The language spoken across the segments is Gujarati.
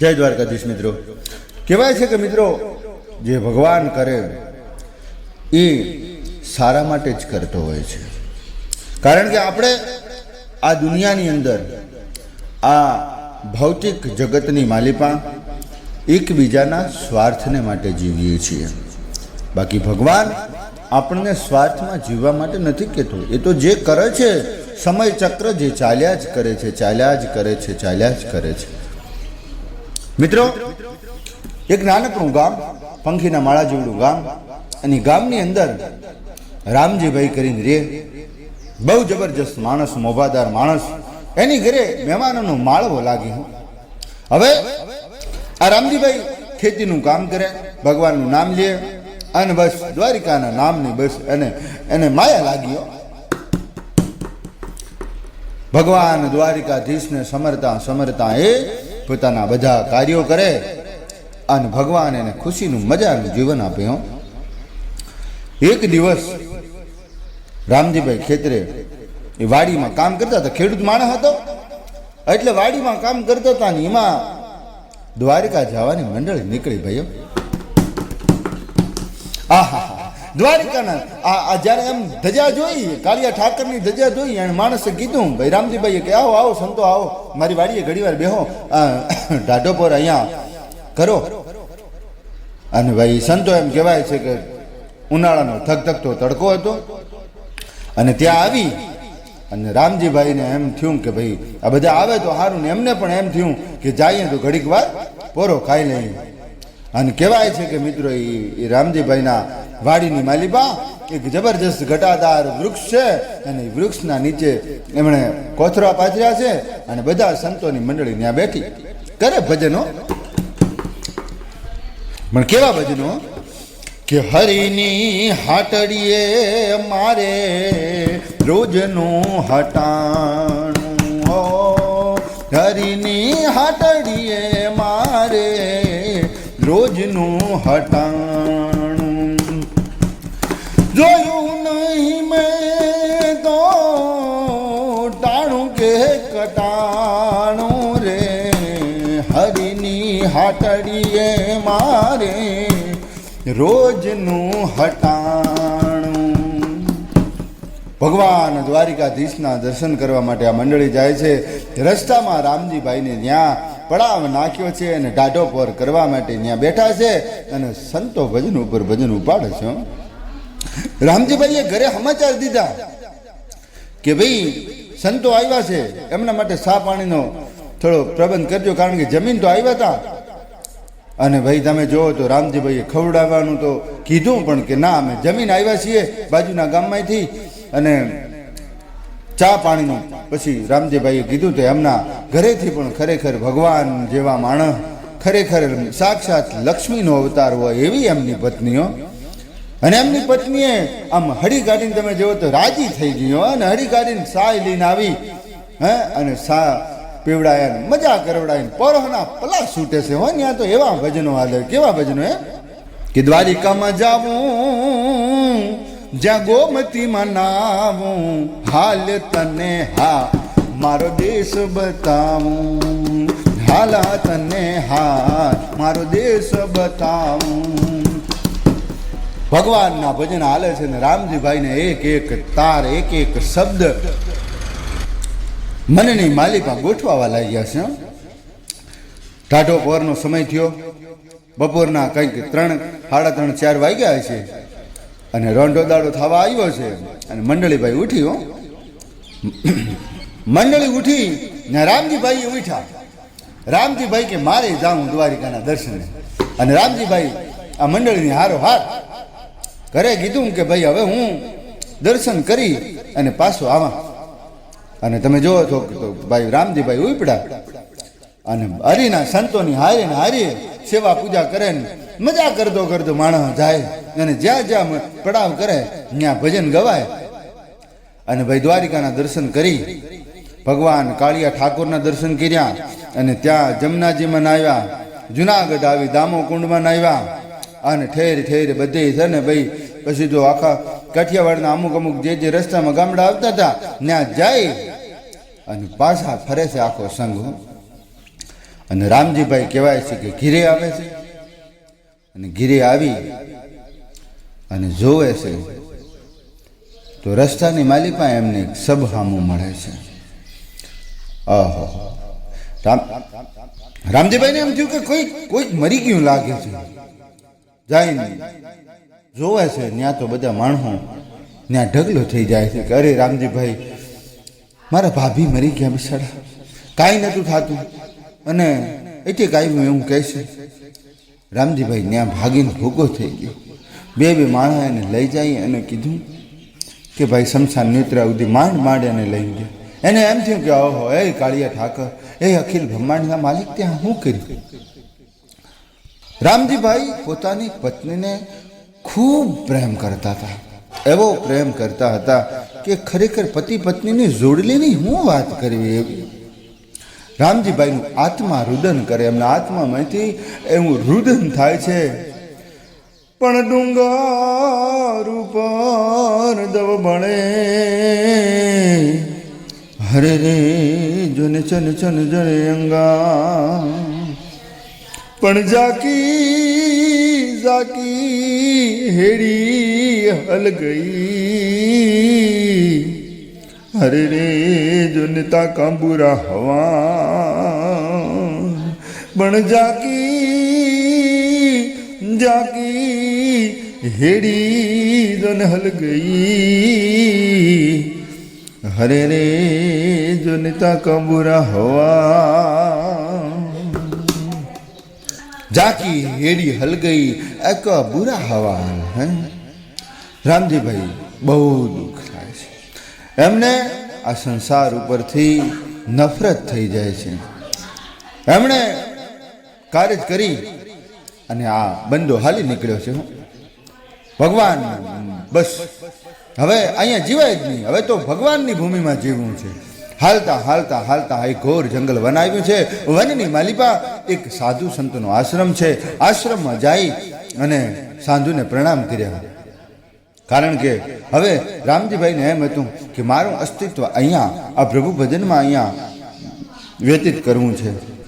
જય દ્વારકાધીશ મિત્રો. કહેવાય છે કે મિત્રો, જે ભગવાન કરે, એ સારા માટે જ કરતો હોય છે. કારણ કે આપણે આ દુનિયાની અંદર, આ ભૌતિક જગતની માલિપા એકબીજાના સ્વાર્થને માટે જીવીએ છીએ. બાકી ભગવાન આપણને સ્વાર્થમાં જીવવા માટે નથી કહેતો. એ તો જે કરે છે સમય ચક્ર જે ચાલ્યા જ કરે છે, ચાલ્યા જ કરે છે, ચાલ્યા જ કરે છે. મિત્રો, એક નાનકડું ગામ, પંખીના માળા જેવડું ગામ, અને ગામની અંદર રામજીભાઈ કરીને રે. બહુ જબરજસ્ત માણસ, મોભાદાર માણસ. એની ઘરે મહેમાનોનો માળવો લાગી. હવે આ રામજીભાઈ ખેતીનું કામ કરે, ભગવાનનું નામ લે, અને બસ દ્વારિકાના નામની બસ એને એને માયા લાગી. ભગવાન દ્વારિકાધીશને સમરતા સમરતા એ પોતાના બધા કાર્યો કરે અને ભગવાન એને ખુશીનું મજાનું જીવન આપે એક દિવસ રામજીભાઈ ખેતરે એ વાડીમાં કામ કરતા હતા. ખેડૂત માણસ હતો. એટલે વાડીમાં કામ કરતા હતા ને એમાં દ્વારિકા જવાની મંડળી નીકળી, ભાઈઓ. આહા. દ્વારિકાના, આ આ જ્યારે એમ ધજા જોઈ, કાળિયા ઠાકરની ધજા જોઈ, એને માણસે કીધું, ભાઈ રામજીભાઈએ કે, આવો આવો, સંતો, આવો, મારી વાડીએ ઘડીવાર બેહો ઢાઢો પર અહીંયા કરો. અને ભાઈ સંતો એમ કહેવાય છે કે ઉનાળાનો ધગધગતો તડકો હતો. અને ત્યાં આવી, અને રામજીભાઈને એમ થયું કે, ભાઈ, આ બધા આવે તો સારું ને એમને પણ એમ થયું કે જઈએ તો ઘડીક વાર પોરો ખાઈ લઈએ. અને કહેવાય છે કે મિત્રો એ રામજીભાઈના વાડીની માલિબા એક જબરજસ્ત ઘટાદાર વૃક્ષ છે અને વૃક્ષના નીચે એમણે કોથરા પાથર્યા છે અને બધા સંતોની મંડળી ત્યાં બેઠી. કરે ભજનો? પણ કેવા ભજનો? કે હરિની હાટડીએ મારે રોજનું હટાણું. ઓ, હરિની હાટડીએ મારે રોજનું હટાણું. જોયું નહીં મેં તો ટાણું કે કટાણું રે. હરિની હાટડીએ મારે રોજનું હટાણું. ભગવાન દ્વારિકાધીશના દર્શન કરવા માટે આ મંડળી જાય છે. રસ્તામાં રામજીભાઈને ત્યાં પડાવ નાખ્યો છે અને ઢાઢો પર કરવા માટે ત્યાં બેઠા છે અને સંતો ભજન ઉપર ભજન ઉપાડે છે. રામજીભાઈએ ઘરે સમાચાર દીધા કે ભાઈ, સંતો આવ્યા છે. એમના માટે સા પાણીનો થોડો પ્રબંધ કરજો, કારણ કે જમીન તો આવ્યા હતા અને ભાઈ, તમે જોવો તો રામજીભાઈએ ખવડાવવાનું તો કીધું પણ કે ના, અમે જમીન આવ્યા છીએ બાજુના ગામમાંથી. અને ચા પાણીનું પછી રામજીભાઈએ કીધું તો એમના ઘરેથી પણ ખરેખર ભગવાન જેવા માણસ, ખરેખર સાક્ષાત લક્ષ્મીનો અવતાર હોય એવી એમની પત્નીઓ અને એમની પત્નીએ આમ હળી કાઢીને તમે જુઓ તો રાજી થઈ હો અને હળી કાઢીને સાય લઈને આવી, હે? અને સા પીવડાયા મજા કરવડાય પરોહના પલા છૂટે છે, હો? ત્યાં તો એવા ભજનો હાલે. કેવા ભજનો, હે? કે દ્વારિકામાં જાવું, જ્યાં ગોમતીમાં નાવું, હાલ તને હા, મારો દેશ બતાવું. હાલા તને હા, મારો દેશ બતાવું. ભગવાનના ભજન હાલે છે ને રામજીભાઈને એક એક તાર, એક એક શબ્દ મનની માલિકા ગોઠવાવા લાગ્યા છે ટાઢો પોરનો સમય થયો. બપોરના કંઈક ત્રણ, સાડા ત્રણ, ચાર વાગ્યા છે અને રોંઢો દાડો થવા આવ્યો છે અને મંડળીભાઈ ઉઠી, હો. મંડળી ઉઠી ને રામજીભાઈ ઉઠ્યા. રામજીભાઈ કે મારે જાઉં દ્વારિકાના દર્શને. અને રામજીભાઈ આ મંડળીની હારો હાર ઘરે કીધું કે ભાઈ, હવે હું દર્શન કરી અને પાછો આવા. અને તમે જોવો છો તો ભાઈ રામજીભાઈ ઉપડ્યા. અને હરીના સંતોની હારે ને હારી સેવા પૂજા કરે ને મજા કરતો કરતો માણસ જાય અને જ્યાં જ્યાં પડાવ કરે, ત્યાં ભજન ગવાય. અને ભાઈ દ્વારિકાના દર્શન કરી. ભગવાન કાળિયા ઠાકોરના દર્શન કર્યા અને ત્યાં જમનાજીમાં નાહ્યા. જુનાગઢ આવી દામો કુંડમાં નાવ્યા અને ઠેર ઠેર બધે છે ને ભાઈ, પછી જો આખા કાઠિયાવાડના અમુક અમુક જે જે રસ્તામાં ગામડા આવતા હતા ત્યાં જાય અને પાછા ફરે છે આખો સંઘ અને રામજીભાઈ કહેવાય છે કે ઘીરે આવે છે. અને ઘીરે આવી અને જોવે છે તો રસ્તાની માલિકા એમને એક સબહામું મળે છે. ઓહો રામ, રામજીભાઈને એમ થયું કે કોઈ કોઈક મરી ગયું લાગે છે. જાય નહીં જોવે છે ત્યાં તો બધા માણસો ત્યાં ઢગલો થઈ જાય છે કે અરે રામજીભાઈ, મારા ભાભી મરી ગયા બિચારા. કાંઈ નહોતું થતું. અને એટલે કાંઈ એવું કહે છે, રામજીભાઈ ત્યાં ભાગીને ભૂગો થઈ ગયો. બે બે માણસ એને લઈ જાય અને કીધું કે ભાઈ, શમશાન નેત્રા સુધી માંડ માંડ એને લઈ ગયા. એને એમ થયું કે, ઓહો, એ કાળિયા ઠાકર, એ અખિલ બ્રહ્માંડના માલિક, ત્યાં શું કર્યું? રામજીભાઈ પોતાની પત્નીને ખૂબ પ્રેમ કરતા હતા. એવો પ્રેમ કરતા હતા કે ખરેખર પતિ પત્નીની જોડલીની હું વાત કરવી એવી? રામજીભાઈનું આત્મા રુદન કરે, એમના આત્મામાંથી એવું રુદન થાય છે. પણ ડુંગર ઉપર બણે હરે રે, જોને ચન ચન જણે અંગા પણ જાકી જાકી હેડી હલ ગઈ. અરે રે, જોનતા કાંબુરા હવા પણ જાકી જાકી હેડી જન હલ ગઈ. હરે રે, જોનતા કાંબુરા હવા જાકી હેડી હલગઈ એક બુરા હવાન, હે? રામજીભાઈ બહુ દુઃખ થાય છે. એમને આ સંસાર ઉપરથી નફરત થઈ જાય છે. એમણે કાર્ય કરી અને આ બંદો હાલી નીકળ્યો છે. હું ભગવાન બસ. હવે અહીંયા જીવાય જ નહીં. હવે તો ભગવાનની ભૂમિમાં જીવવું છે. હાલતા હાલતા હાલતા એ ઘોર જંગલ વન આવ્યું છે. વનની માલિપા એક સાધુ સંતનો આશ્રમ છે. આશ્રમમાં જઈ અને સાધુને પ્રણામ કર્યા. કારણ કે હવે રામજીભાઈને એમ હતું કે મારું અસ્તિત્વ અહીંયા, આ પ્રભુ ભજનમાં અહીંયા વ્યતીત કરવું છે.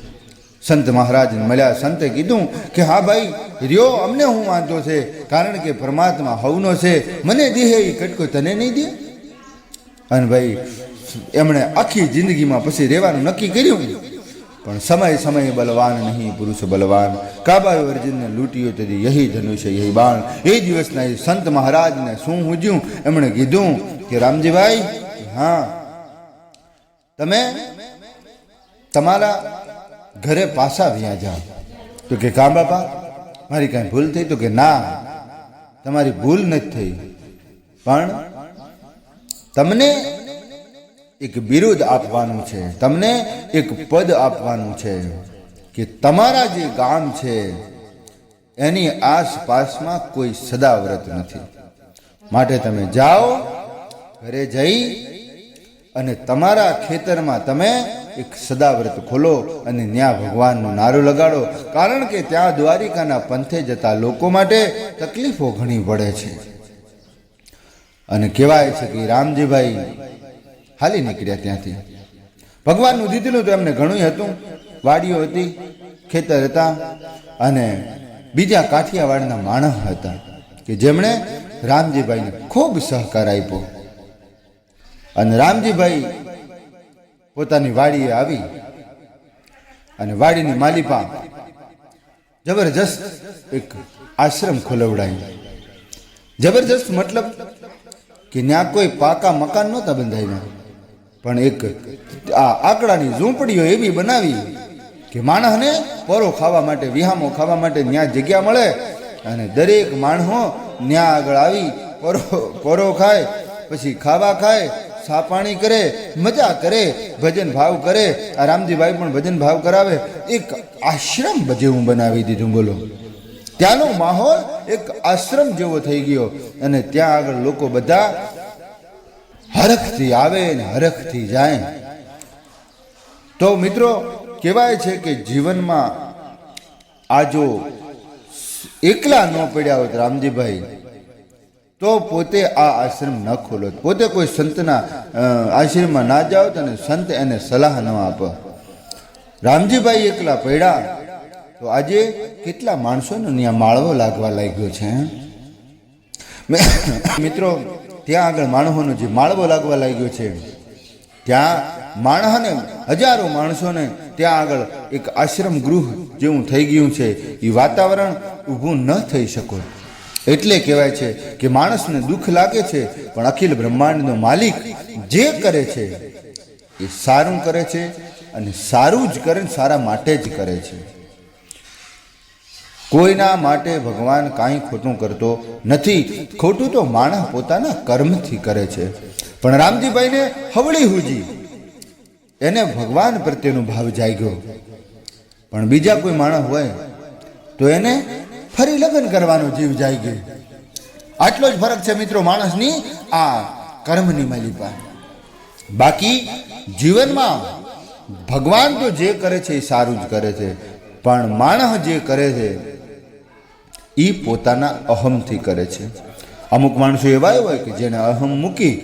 સંત મહારાજને મળ્યા. સંતે કીધું કે હા ભાઈ, રહ્યો, અમને હું વાંધો છે. કારણ કે પરમાત્મા હવનો છે. મને દીહે એ કટકો તને નહીં દે? અને ભાઈ એમણે આખી જિંદગીમાં પછી રહેવાનું નક્કી કર્યું. પણ સમય સમય બલવાન નહીં, પુરુષ બલવાન. કાબાએ અર્જુનને લૂંટ્યો તેથી યહી ધનુષ્ય યહી બાણ. એ દિવસના એ સંત મહારાજને શું હુજ્યું એમણે કીધું કે, રામજીભાઈ, હા, તમે તમારા ઘરે પાછા વ્યા જાઓ. તો કે, કા બાપા? મારી કાંઈ ભૂલ થઈ? તો કે, ના, તમારી ભૂલ નથી થઈ. પણ તમને એક બિરુદ આપવાનું છે. તમને એક પદ આપવાનું છે કે તમારા જે ગામ છે, એની આસપાસમાં કોઈ સદાવ્રત નથી. માટે તમે જાઓ, ઘરે જઈ અને તમારા ખેતરમાં તમે એક સદાવ્રત ખોલો અને ત્યાં ભગવાનનો નારો લગાડો. કારણ કે ત્યાં દ્વારિકાના પંથે જતા લોકો માટે તકલીફો ઘણી પડે છે. અને કહેવાય છે કે રામજીભાઈ હાલી નીકળ્યા ત્યાંથી. ભગવાનનું દીધેલું તો એમને ઘણું હતું. વાડીઓ હતી, ખેતર હતા અને બીજા કાઠિયાવાડના માણસ હતા કે જેમણે રામજીભાઈને ખૂબ સહકાર આપ્યો. અને રામજીભાઈ પોતાની વાડીએ આવી અને વાડીની માલિપા જબરજસ્ત એક આશ્રમ ખોલવડાય. જબરજસ્ત મતલબ કે ત્યાં કોઈ પાકા મકાન નહોતા બંધાયેલા. પણ એક આ આકડાની ઝૂંપડીઓ એવી બનાવી કે માણસને પરો ખાવા માટે, વિહામો ખાવા માટે ત્યાં જગ્યા મળે અને દરેક માણસો ત્યાં આગળ આવી, પરો પરો ખાય, પછી ખાવા ખાય સાપાણી કરે, મજા કરે, ભજન ભાવ કરે. આ રામજીભાઈ પણ ભજન ભાવ કરાવે. એક આશ્રમ જેવું બનાવી દીધું, બોલો. ત્યાંનો માહોલ એક આશ્રમ જેવો થઈ ગયો અને ત્યાં આગળ લોકો બધા હરખથી આવે ને હરખથી જાય. તો મિત્રો, કહેવાય છે કે જીવનમાં આ જો એકલા ન પડ્યા હોત રામજીભાઈ, તો પોતે આ આશ્રમ ન ખોલો પોતે કોઈ સંતના આશ્રમમાં ના જાઓ અને સંત એને સલાહ ન આપો રામજીભાઈ એકલા પડ્યા, તો આજે કેટલા માણસોને ત્યાં માળવો લાગવા લાગ્યો છે? મિત્રો ત્યાં આગળ માણસોનો જે માળવો લાગવા લાગ્યો છે, ત્યાં માણસને હજારો માણસોને ત્યાં આગળ એક આશ્રમ ગૃહ જેવું થઈ ગયું છે. એ વાતાવરણ ઊભું ન થઈ શકો. એટલે કહેવાય છે કે માણસને દુઃખ લાગે છે, પણ અખિલ બ્રહ્માંડનો માલિક જે કરે છે, એ સારું કરે છે અને સારું જ કરે સારા માટે જ કરે છે. કોઈના માટે ભગવાન કાંઈ ખોટું કરતો નથી. ખોટું તો માણસ પોતાના કર્મથી કરે છે. પણ રામજીભાઈને હવળી હુજી. એને ભગવાન પ્રત્યેનો ભાવ જાગ્યો. પણ બીજા કોઈ માણસ હોય, તો એને ફરી લગ્ન કરવાનો જીવ જાગ્યો. આટલો જ ફરક છે મિત્રો માણસની, આ કર્મની માલિપા બાકી જીવનમાં ભગવાન તો જે કરે છે એ સારું જ કરે છે. પણ માણસ જે કરે છે એ પોતાના અહમથી કરે છે. અમુક માણસો એવા હોય કે જેને અહમ મૂકી,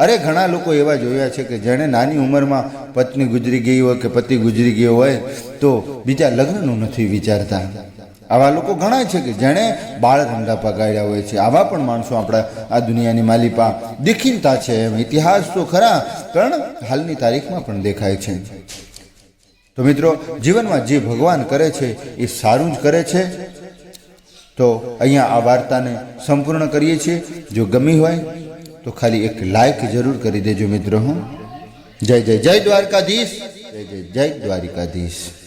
અરે ઘણા લોકો એવા જોયા છે કે જેણે નાની ઉંમરમાં પત્ની ગુજરી ગઈ હોય કે પતિ ગુજરી ગયો હોય, તો બીજા લગ્નનું નથી વિચારતા. આવા લોકો ઘણા છે કે જેણે બાળ ધંધા પગાડ્યા હોય છે. આવા પણ માણસો આપણા આ દુનિયાની માલિપા દેખીનતા છે. એમ ઇતિહાસ તો ખરા, પણ હાલની તારીખમાં પણ દેખાય છે. તો મિત્રો, જીવનમાં જે ભગવાન કરે છે, એ સારું જ કરે છે. તો અહીંયા આ વાર્તાને સંપૂર્ણ કરીએ છીએ. જો ગમી હોય, તો ખાલી એક લાઈક જરૂર કરી દેજો મિત્રો, હું. જય જય જય દ્વારકાધીશ. જય જય જય દ્વારિકાધીશ.